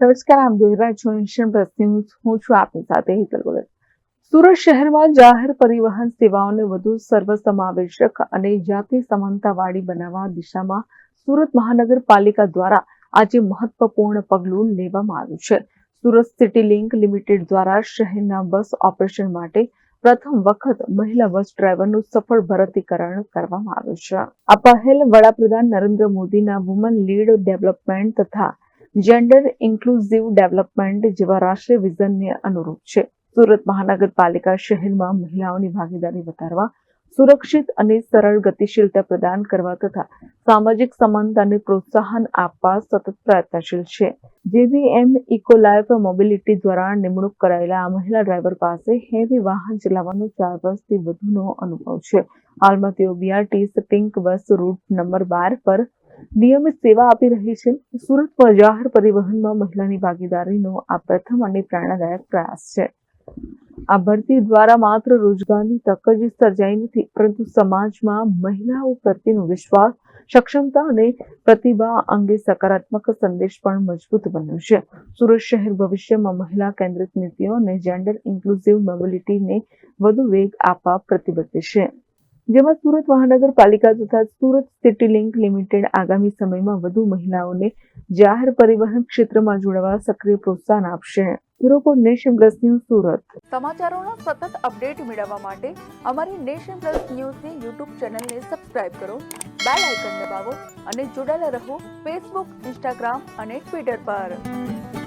નમસ્કાર, આમ જોઈ રહ્યા છો હું છું આપની સાથે હિતલ ભગત સુરત શહેરમાં જાહેર પરિવહન સેવાઓને વધુ સર્વસમાવેશક અને જાતિ સમાનતાવાળી બનાવવા દિશામાં સુરત મહાનગરપાલિકા દ્વારા આજે મહત્વપૂર્ણ પગલું લેવામાં આવ્યું છે. સુરત સિટી લિંક લિમિટેડ દ્વારા શહેરના બસ ઓપરેશન માટે પ્રથમ વખત મહિલા બસ ડ્રાઈવરનું સફળ ભરતીકરણ કરવામાં આવ્યું છે. આ પહેલ વડાપ્રધાન નરેન્દ્ર મોદીના વુમન લીડ ડેવલપમેન્ટ તથા જેન્ડર ઇન્ક્લુઝિવ ડેવલપમેન્ટ જેવા રાષ્ટ્રીય વિઝનને અનુરૂપ છે. સુરત મહાનગરપાલિકા શહેરમાં મહિલાઓની ભાગીદારી વધારવા, સુરક્ષિત અને સરળ ગતિશીલતા પ્રદાન કરવા તથા સામાજિક સમાનતાને પ્રોત્સાહન આપવા સતત પ્રયત્નશીલ છે. જેવીએમ ઇકો લાઈફ મોબિલિટી દ્વારા નિમણૂક કરાયેલા આ મહિલા ડ્રાઈવર પાસે હેવી વાહન ચલાવવાનો ચાર વર્ષથી વધુનો અનુભવ છે. હાલમાં તેઓ BRTS pink bus route number બાર પર નિયમિત સેવા આપી રહી છે. સુરતમાં જાહેર પરિવહનમાં મહિલાની ભાગીદારીનો આ પ્રથમ અને પ્રેરણાદાયક પ્રયાસ છે. આ ભરતી દ્વારા માત્ર રોજગારની તક જ સર્જાઈ નથી, પરંતુ સમાજમાં મહિલાઓ પ્રત્યેનો વિશ્વાસ, સક્ષમતા અને પ્રતિભા અંગે સકારાત્મક સંદેશ પણ મજબૂત બન્યો છે. સુરત શહેર ભવિષ્યમાં મહિલા કેન્દ્રિત નીતિઓ અને જેન્ડર ઇન્ક્લુઝિવ મોબિલિટીને વધુ વેગ આપવા પ્રતિબદ્ધ છે. જેમાં સુરત મહાનગરપાલિકા તથા સુરત સિટી લિંક લિમિટેડ આગામી સમયમાં વધુ મહિલાઓને જાહેર પરિવહન ક્ષેત્રમાં જોડવા સક્રિય પ્રોત્સાહન આપશે. Report nation plus news Surat. સમાચારોનો સતત અપડેટ મેળવવા માટે અમારી નેશન પ્લસ ન્યૂઝની યુટ્યુબ ચેનલને સબસ્ક્રાઇબ કરો, બેલ આઇકન દબાવો અને જોડાયેલા રહો ફેસબુક, ઇન્સ્ટાગ્રામ અને ટ્વિટર પર.